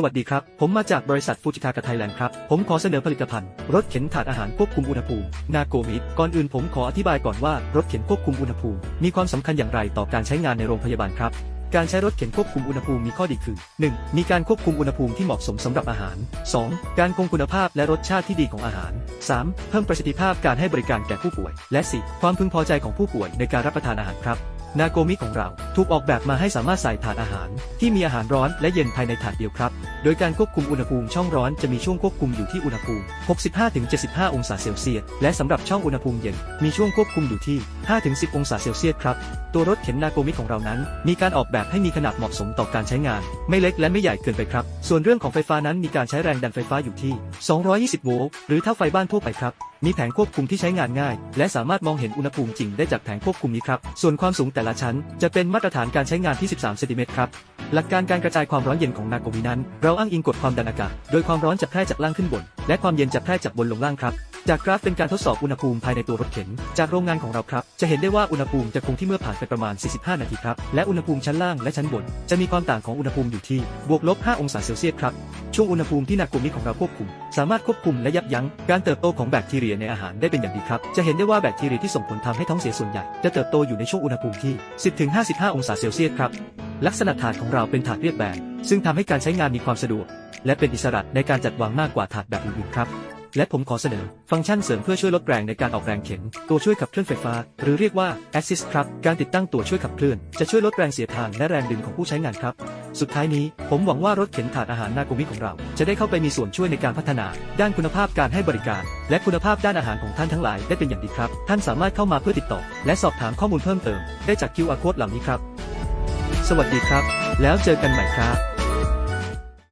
สวัสดีครับ ผมมาจากบริษัทฟูจิทากะไทยแลนด์ครับ ผมขอเสนอผลิตภัณฑ์รถเข็นถาดอาหารควบคุมอุณหภูมิ นาโกมิก่อนอื่นผมขออธิบายก่อนว่ารถเข็นควบคุมอุณหภูมิ มีความสำคัญอย่างไรต่อการใช้งานในโรงพยาบาลครับ การใช้รถเข็นควบคุมอุณหภูมิมีข้อดีคือ 1. มีการควบคุมอุณหภูมิที่เหมาะสมสำหรับอาหาร 2. การคงคุณภาพและรสชาติที่ดีของอาหาร 3. เพิ่มประสิทธิภาพการให้บริการแก่ผู้ป่วย และ 4. ความพึงพอใจของผู้ป่วยในการรับประทานอาหารครับ นาโกมิของเรา ถูกออกแบบมาให้สามารถใส่ถาดอาหาร ที่มีอาหารร้อนและเย็นภายในถาดเดียวครับโดยการควบคุมอุณหภูมิช่องร้อนจะมีช่วงควบคุมอยู่ที่อุณหภูมิ 65-75 องศาเซลเซียส และสำหรับช่องอุณหภูมิเย็น มีช่วงควบคุมอยู่ที่ 5-10 องศาเซลเซียสครับ ตัวรถเข็นนาโกมิของเรานั้น มีการออกแบบให้มีขนาดเหมาะสมต่อการใช้งาน ไม่เล็กและไม่ใหญ่เกินไปครับ ส่วนเรื่องของไฟฟ้านั้นมีการใช้แรงดันไฟฟ้าอยู่ที่ 220 โวลต์ หรือเท่าไฟบ้านทั่วไปครับมีแผงควบคุมที่ใช้งานง่าย และสามารถมองเห็นอุณหภูมิจริงได้จากแผงควบคุมนี้ครับ ส่วนความสูงแต่ละชั้น จะเป็นมาตรฐานการใช้งานที่ 13 เซนติเมตรครับ หลักการการกระจายความร้อนเย็นของนาโกมินั้นเราอ้างอิงกฎความดันอากาศ โดยความร้อนจะแพร่จากล่างขึ้นบน และความเย็นจะแพร่จากบนลงล่างครับ จากกราฟเป็นการทดสอบอุณหภูมิภายในตัวรถเข็น จากโรงงานของเราครับ จะเห็นได้ว่าอุณหภูมิจะคงที่เมื่อผ่านไปประมาณ 45 นาทีครับ และอุณหภูมิชั้นล่างและชั้นบน จะมีความต่างของอุณหภูมิอยู่ที่บวกลบ 5 องศาเซลเซียสครับ ช่วงอุณหภูมิที่นาโกลุ่มิของเราควบคุม สามารถควบคุมและยับยั้งการเติบโตของแบคทีเรียในอาหารได้เป็นอย่างดีครับ จะเห็นได้ว่าแบคทีเรียที่ส่งผลทำให้ท้องเสียส่วนใหญ่ จะเติบโตอยู่ในช่วงอุณหภูมิที่ 10-55 องศาเซลเซียสครับ ลักษณะถาดของเราเป็นถาดเรียบแบนซึ่งทำให้การใช้งานมีความสะดวก และเป็นอิสระในการจัดวางมากกว่าถาดแบบอื่นๆครับ และผมขอเสนอ ฟังก์ชันเสริมเพื่อช่วยลดแรงในการออกแรงเข็น ตัวช่วยขับเคลื่อนไฟฟ้า หรือเรียกว่า Assist ครับ การติดตั้งตัวช่วยขับเคลื่อน จะช่วยลดแรงเสียดทานและแรงดึงของผู้ใช้งานครับ สุดท้ายนี้ผมหวังว่ารถเข็นถาดอาหารนาโกมิของเรา จะได้เข้าไปมีส่วนช่วยในการพัฒนา ด้านคุณภาพการให้บริการ และคุณภาพด้านอาหารของท่านทั้งหลายได้เป็นอย่างดีครับ ท่านสามารถเข้ามาเพื่อติดต่อ และสอบถามข้อมูลเพิ่มเติมได้จาก QR code เหล่านี้ครับ สวัสดีครับ แล้วเจอกันใหม่ครับ